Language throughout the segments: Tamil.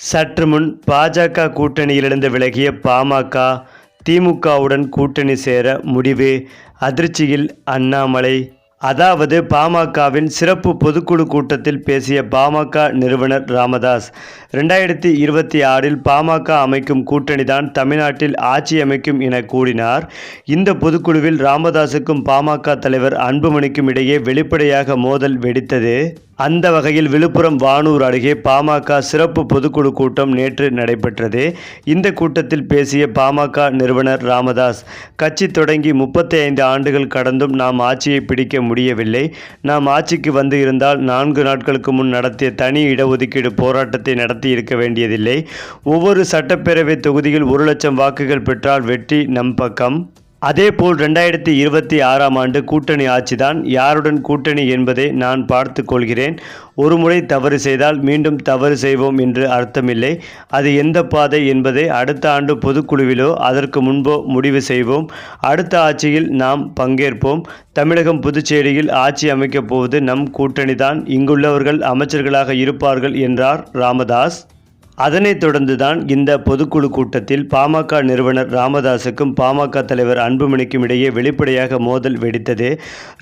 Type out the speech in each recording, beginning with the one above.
சற்று முன் பாஜக கூட்டணியிலிருந்து விலகிய பாமக திமுகவுடன் கூட்டணி சேர முடிவு. அதிர்ச்சியில் அண்ணாமலை. அதாவது பாமகவின் சிறப்பு பொதுக்குழு கூட்டத்தில் பேசிய பாமக நிறுவனர் ராமதாஸ் ரெண்டாயிரத்தி இருபத்தி ஆறில் பாமக அமைக்கும் கூட்டணிதான் தமிழ்நாட்டில் ஆட்சி அமைக்கும் என கூறினார். இந்த பொதுக்குழுவில் ராமதாஸுக்கும் பாமக தலைவர் அன்புமணிக்கும் இடையே வெளிப்படையாக மோதல் வெடித்தது. அந்த வகையில் விழுப்புரம் வானூர் அருகே பாமக சிறப்பு பொதுக்குழு கூட்டம் நேற்று நடைபெற்றது. இந்த கூட்டத்தில் பேசிய பாமக நிறுவனர் ராமதாஸ் கட்சி தொடங்கி முப்பத்தி ஐந்து ஆண்டுகள் கடந்தும் நாம் ஆட்சியை பிடிக்க முடியவில்லை. நாம் ஆட்சிக்கு வந்து இருந்தால் நான்கு நாட்களுக்கு முன் நடத்திய தனி இடஒதுக்கீடு போராட்டத்தை நடத்தி இருக்க வேண்டியதில்லை. ஒவ்வொரு சட்டப்பேரவை தொகுதியில் ஒரு லட்சம் வாக்குகள் பெற்றால் வெற்றி நம் பக்கம். அதேபோல் ரெண்டாயிரத்தி இருபத்தி ஆறாம் ஆண்டு கூட்டணி ஆட்சிதான். யாருடன் கூட்டணி என்பதை நான் பார்த்து கொள்கிறேன். ஒரு முறை தவறு செய்தால் மீண்டும் தவறு செய்வோம் என்று அர்த்தமில்லை. அது எந்த பாதை என்பதை அடுத்த ஆண்டு பொதுக்குழுவிலோ அதற்கு முன்போ முடிவு செய்வோம். அடுத்த ஆட்சியில் நாம் பங்கேற்போம். தமிழகம் புதுச்சேரியில் ஆட்சி அமைக்கப் போவது நம் கூட்டணிதான். இங்குள்ளவர்கள் அமைச்சர்களாக இருப்பார்கள் என்றார் ராமதாஸ். அதனைத் தொடர்ந்துதான் இந்த பொதுக்குழு கூட்டத்தில் பாமக நிறுவனர் ராமதாசுக்கும் பாமக தலைவர் அன்புமணிக்கும் இடையே வெளிப்படையாக மோதல் வெடித்தது.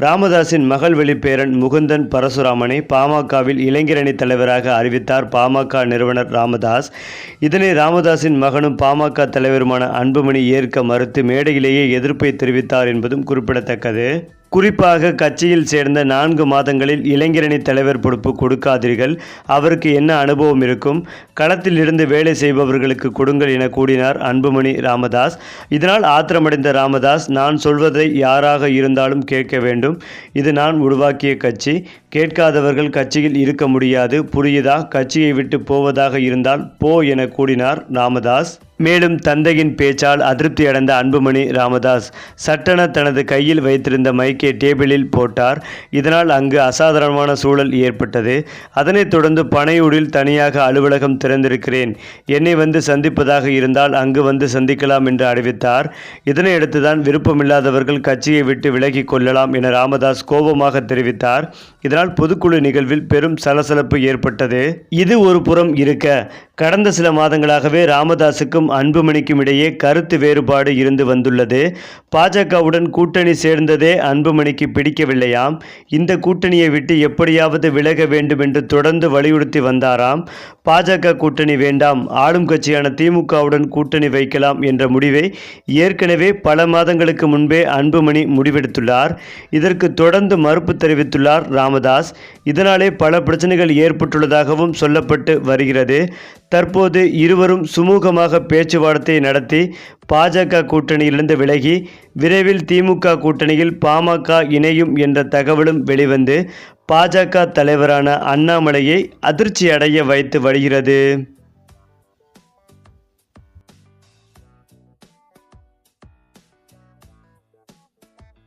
ராமதாஸின் மகள் வெளிப்பேரன் முகுந்தன் பரசுராமனை பாமகவில் இளைஞரணி தலைவராக அறிவித்தார் பாமக நிறுவனர் ராமதாஸ். இதனை ராமதாஸின் மகனும் பாமக தலைவருமான அன்புமணி ஏற்க மறுத்து மேடையிலேயே எதிர்ப்பை தெரிவித்தார் என்பதும் குறிப்பிடத்தக்கது. குறிப்பாக கட்சியில் சேர்ந்த நான்கு மாதங்களில் இளைஞரணி தலைவர் பொறுப்பு கொடுக்காதீர்கள். அவருக்கு என்ன அனுபவம் இருக்கும்? களத்தில் இருந்து வேலை செய்பவர்களுக்கு கொடுங்கள் என கூறினார் அன்புமணி ராமதாஸ். இதனால் ஆத்திரமடைந்த ராமதாஸ் நான் சொல்வதை யாராக இருந்தாலும் கேட்க வேண்டும். இது நான் உருவாக்கிய கட்சி. கேட்காதவர்கள் கட்சியில் இருக்க முடியாது. புரியுதா? கட்சியை விட்டு போவதாக இருந்தால் போ என கூறினார் ராமதாஸ். மேலும் தந்தையின் பேச்சால் அதிருப்தி அடைந்த அன்புமணி ராமதாஸ் சட்டென தனது கையில் வைத்திருந்த மைக்கை டேபிளில் போட்டார். இதனால் அங்கு அசாதாரணமான சூழல் ஏற்பட்டது. அதனைத் தொடர்ந்து பனையூரில் தனியாக அலுவலகம் திறந்திருக்கிறேன். என்னை வந்து சந்திப்பதாக இருந்தால் அங்கு வந்து சந்திக்கலாம் என்று அறிவித்தார். இதனையடுத்துதான் விருப்பமில்லாதவர்கள் கட்சியை விட்டு விலகிக் கொள்ளலாம் என ராமதாஸ் கோபமாக தெரிவித்தார். இதனால் பொதுக்குழு நிகழ்வில் பெரும் சலசலப்பு ஏற்பட்டது. இது ஒரு புறம் இருக்க கடந்த சில மாதங்களாகவே ராமதாஸுக்கும் அன்புமணிக்கும் இடையே கருத்து வேறுபாடு இருந்து வந்துள்ளது. பாஜகவுடன் கூட்டணி சேர்ந்ததே அன்புமணிக்கு பிடிக்கவில்லையாம். இந்த கூட்டணியை விட்டு எப்படியாவது விலக வேண்டும் என்று தொடர்ந்து வலியுறுத்தி வந்தாராம். பாஜக கூட்டணி வேண்டாம் ஆளும் கட்சியான திமுகவுடன் கூட்டணி வைக்கலாம் என்ற முடிவை ஏற்கனவே பல மாதங்களுக்கு முன்பே அன்புமணி முடிவெடுத்துள்ளார். இதற்கு தொடர்ந்து மறுப்பு தெரிவித்துள்ளார் ராமதாஸ். இதனாலே பல பிரச்சனைகள் ஏற்பட்டுள்ளதாகவும் சொல்லப்பட்டு வருகிறது. தற்போது இருவரும் சுமூகமாக பேச்சுவார்த்தை நடத்தி பாஜக கூட்டணியிலிருந்து விலகி விரைவில் திமுக கூட்டணியில் பாமக இணையும் என்ற தகவலும் வெளிவந்து பாஜக தலைவரான அண்ணாமலையை அதிர்ச்சி அடைய வைத்து வருகிறது.